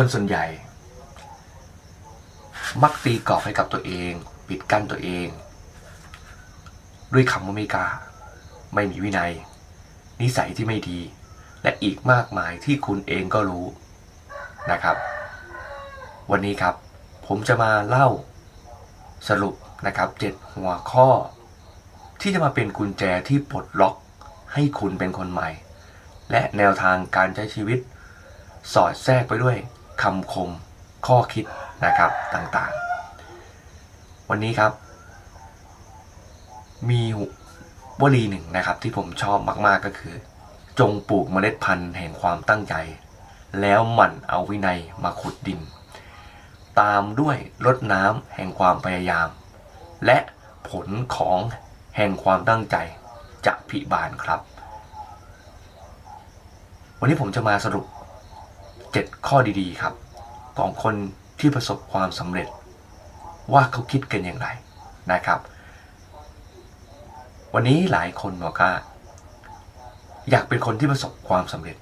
คนส่วนใหญ่ มักตีกรอบให้กับตัวเอง ปิดกั้นตัวเอง ด้วยคำว่าไม่กล้า ไม่มีวินัย นิสัยที่ไม่ดี และอีกมากมายที่คุณเองก็รู้นะครับ วันนี้ครับ ผมจะมาเล่าสรุปนะครับเจ็ดหัวข้อ ที่จะมาเป็นกุญแจที่ปลดล็อกให้คุณเป็นคนใหม่ และแนวทางการใช้ชีวิต สอดแทรกไปด้วย คำคมข้อคิดนะครับต่างๆ วันนี้ครับ มีวลีหนึ่งนะครับที่ผมชอบมากๆก็คือ จงปลูกเมล็ดพันธุ์แห่งความตั้งใจ แล้วหมั่นเอาวินัยมาขุดดิน ตามด้วยรดน้ำแห่งความพยายาม และผลของแห่งความตั้งใจจะพิบานครับ วันนี้ผมจะมาสรุป 7 ข้อดีๆครับ ของคนที่ประสบความสำเร็จ ว่าเขาคิดกันอย่างไรนะครับ วันนี้หลายคนบอกว่าอยากเป็นคนที่ประสบความสำเร็จ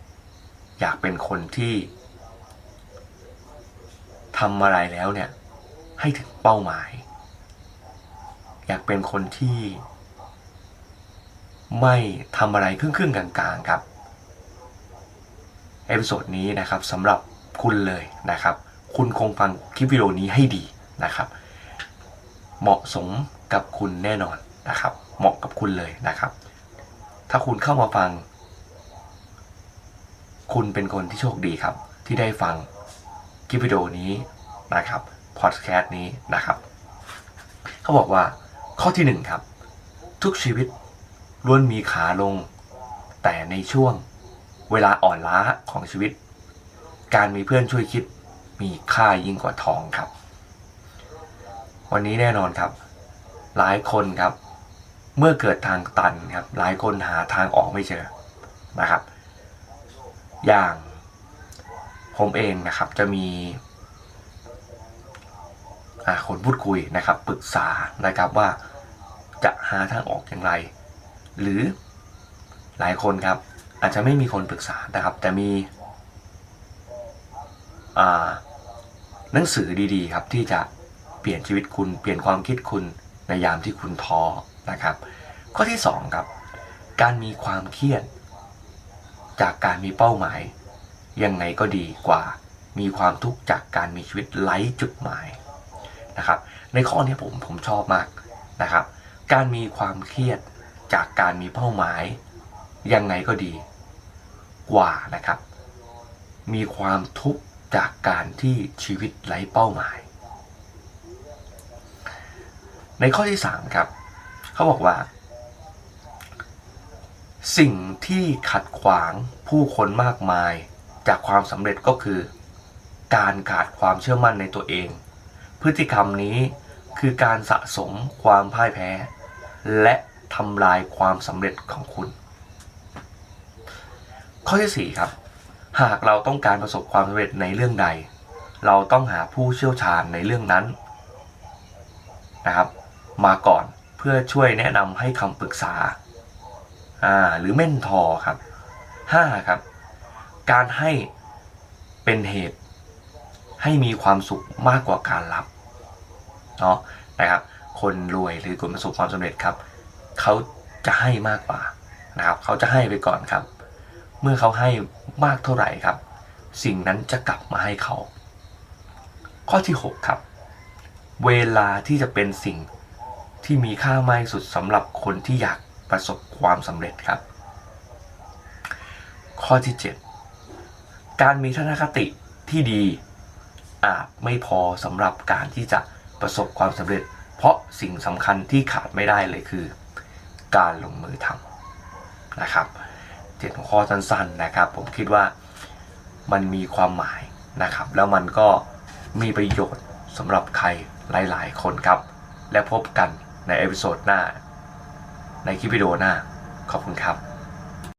อยากเป็นคนที่ทำอะไรแล้วเนี่ยให้ถึงเป้าหมาย อยากเป็นคนที่ไม่ทำอะไรครึ่งๆกลางๆครับ เอพิโซดนี้นะครับสำหรับคุณเลยนะครับ คุณคงฟังคลิปวิดีโอนี้ให้ดีนะครับ เหมาะสมกับคุณแน่นอนนะครับ เหมาะกับคุณเลยนะครับ ถ้าคุณเข้ามาฟัง คุณเป็นคนที่โชคดีครับ ที่ได้ฟังคลิปวิดีโอนี้นะครับพอดแคสต์นี้นะครับ เขาบอกว่าข้อที่หนึ่งครับ ทุกชีวิตล้วนมีขาลง แต่ในช่วง เวลาอ่อนล้าของชีวิต การมีเพื่อนช่วยคิดมีค่ายิ่งกว่าทองครับ วันนี้แน่นอนครับ หลายคนครับ เมื่อเกิดทางตันครับ หลายคนหาทางออกไม่เจอนะครับ อย่างผมเองนะครับจะมีคนพูดคุยนะครับปรึกษานะครับว่าจะหาทางออกอย่างไร หรือหลายคนครับ อาจจะไม่มีคนปรึกษานะครับ แต่มีหนังสือดีๆ ครับที่จะเปลี่ยนชีวิตคุณเปลี่ยนความคิดคุณในยามที่คุณท้อนะครับ ข้อที่สองครับการมีความเครียดจากการมีเป้าหมาย ยังไงก็ดีกว่า มีความทุกข์จากการมีชีวิตไร้จุดหมายนะครับ ในข้อนี้ผมผมชอบมากนะครับ การมีความเครียดจากการมีเป้าหมาย ยังไงก็ดี กว่านะครับ มีความทุกข์จากการที่ชีวิตไร้เป้าหมาย ในข้อที่ 3 ครับ เขาบอกว่า สิ่งที่ขัดขวางผู้คนมากมายจากความสำเร็จก็คือ การขาดความเชื่อมั่นในตัวเอง พฤติกรรมนี้คือการสะสมความพ่ายแพ้ และทำลายความสำเร็จของคุณ ข้อที่ 4 ครับ หากเราต้องการประสบความสำเร็จในเรื่องใด เราต้องหาผู้เชี่ยวชาญในเรื่องนั้นนะครับ มาก่อนเพื่อช่วยแนะนำให้คำปรึกษาอ่าหรือเม่นทอครับ 5. ครับ การให้เป็นเหตุให้มีความสุขมากกว่าการรับเนาะนะครับ คนรวยหรือคนประสบความสำเร็จครับ เขาจะให้มากกว่านะครับ เขาจะให้ไปก่อนครับ เมื่อเขาให้มากเท่าไหร่ครับ สิ่งนั้นจะกลับมาให้เขา ข้อที่ 6 ครับ เวลาที่จะเป็นสิ่งที่มีค่ามากที่สุดสำหรับคนที่อยากประสบความสำเร็จครับ ข้อที่ 7 การมีทัศนคติที่ดีอาจไม่พอสำหรับการที่จะประสบความสำเร็จ เพราะสิ่งสำคัญที่ขาดไม่ได้เลยคือ การลงมือทำนะครับ เจ็ดหัวข้อสั้นๆนะครับ ผมคิดว่ามันมีความหมายนะครับ แล้วมันก็มีประโยชน์สำหรับใครหลายๆ คนครับ และพบกันในเอพิโซดหน้า ในคลิปวิดีโอหน้า ขอบคุณครับ